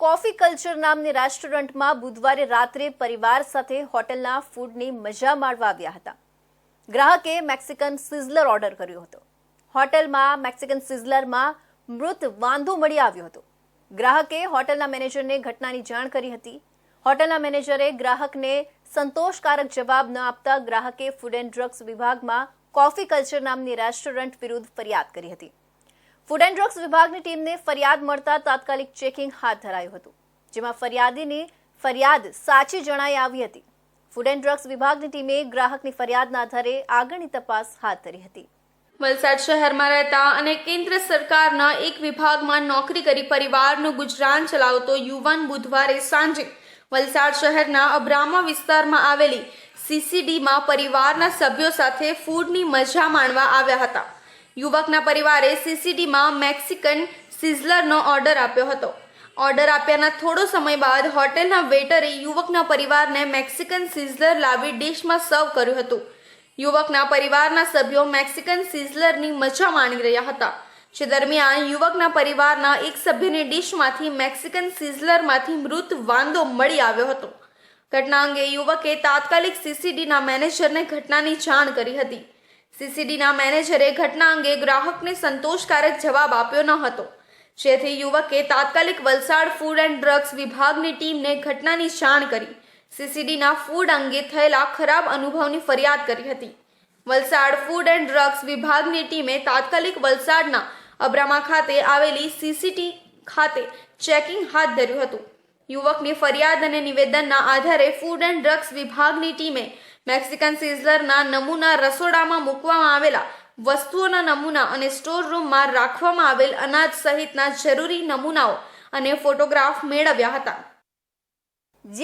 Coffee culture નામની રેસ્ટોરન્ટમાં બુધવારે રાત્રે પરિવાર સાથે હોટેલના ફૂડની મજા માણવા આવ્યા હતા. ગ્રાહકે મેક્સિકન સિઝલર ઓર્ડર કર્યો હતો. હોટેલમાં મેક્સિકન સિઝલરમાં મૃત વાંધો મળી આવ્યો હતો. ગ્રાહકે હોટેલના મેનેજરને ઘટનાની જાણ કરી હતી. હોટેલના મેનેજરે ગ્રાહકને સંતોષકારક જવાબ ન આપતા ગ્રાહકે ફૂડ એન્ડ ડ્રગ્સ વિભાગમાં કોફી કલ્ચર નામની રેસ્ટોરન્ટ વિરુદ્ધ ફરિયાદ કરી હતી. ફૂડ એન્ડ ડ્રગ્સ વિભાગની ટીમને ફરિયાદ મળતા તાત્કાલિક ચેકિંગ હાથ ધરાયું હતું, જેમાં ફરિયાદીની ફરિયાદ સાચી જણાઈ આવી હતી. ફૂડ એન્ડ ડ્રગ્સ વિભાગની ટીમે ગ્રાહકની ફરિયાદના આધારે આગળની તપાસ હાથ ધરી હતી. વલસાડ શહેરમાં રહેતા અને કેન્દ્ર સરકારના એક વિભાગમાં નોકરી કરી પરિવારનું ગુજરાન ચલાવતો યુવાન બુધવારે સાંજે વલસાડ શહેરના અબ્રામા વિસ્તારમાં આવેલી સીસીડીમાં પરિવારના સભ્યો સાથે ફૂડની મજા માણવા આવ્યા હતા. યુવકના પરિવારે સીસીડીમાં મેક્સિકન સિઝલરનો ઓર્ડર આપ્યો હતો. ઓર્ડર આપ્યાના થોડો સમય બાદ હોટેલના વેટરે યુવકના પરિવારને મેક્સિકન સિઝલર લાવી ડિશમાં સર્વ કર્યું હતું. યુવકના પરિવારના સભ્યો મેક્સિકન સિઝલરની મજા માણી રહ્યા હતા. જે દરમિયાન યુવકના પરિવારના એક સભ્યની ડિશમાંથી મેક્સિકન સિઝલરમાંથી મૃત વાંદો મળી આવ્યો હતો. ઘટના અંગે યુવકે તાત્કાલિક સીસીડીના મેનેજરને ઘટનાની જાણ કરી હતી. સીસીડીના મેનેજરે ઘટના અંગે ગ્રાહકને સંતોષકારક જવાબ આપ્યો ન હતો. જેથી યુવકે તાત્કાલિક વલસાડ ફૂડ એન્ડ ડ્રગ્સ વિભાગની ટીમને ઘટનાની જાણ કરી, સીસીડીના ફૂડ અંગે થયેલા ખરાબ અનુભવની ફરિયાદ કરી હતી. વલસાડ ફૂડ એન્ડ ડ્રગ્સ વિભાગની ટીમે તાત્કાલિક વલસાડના અબ્રામા ખાતે આવેલી સીસીટી ખાતે ચેકિંગ હાથ ધર્યું હતું. યુવકની ફરિયાદ અને નિવેદનના આધારે ફૂડ એન્ડ ડ્રગ્સ વિભાગની ટીમે મેક્સિકન સીઝલરના નમૂના રસોડામાં મૂકવામાં આવેલા વસ્તુઓના નમૂના અને સ્ટોર રૂમમાં રાખવામાં આવેલ અનાજ સહિતના જરૂરી નમૂનાઓ અને ફોટોગ્રાફ મેળવ્યા હતા.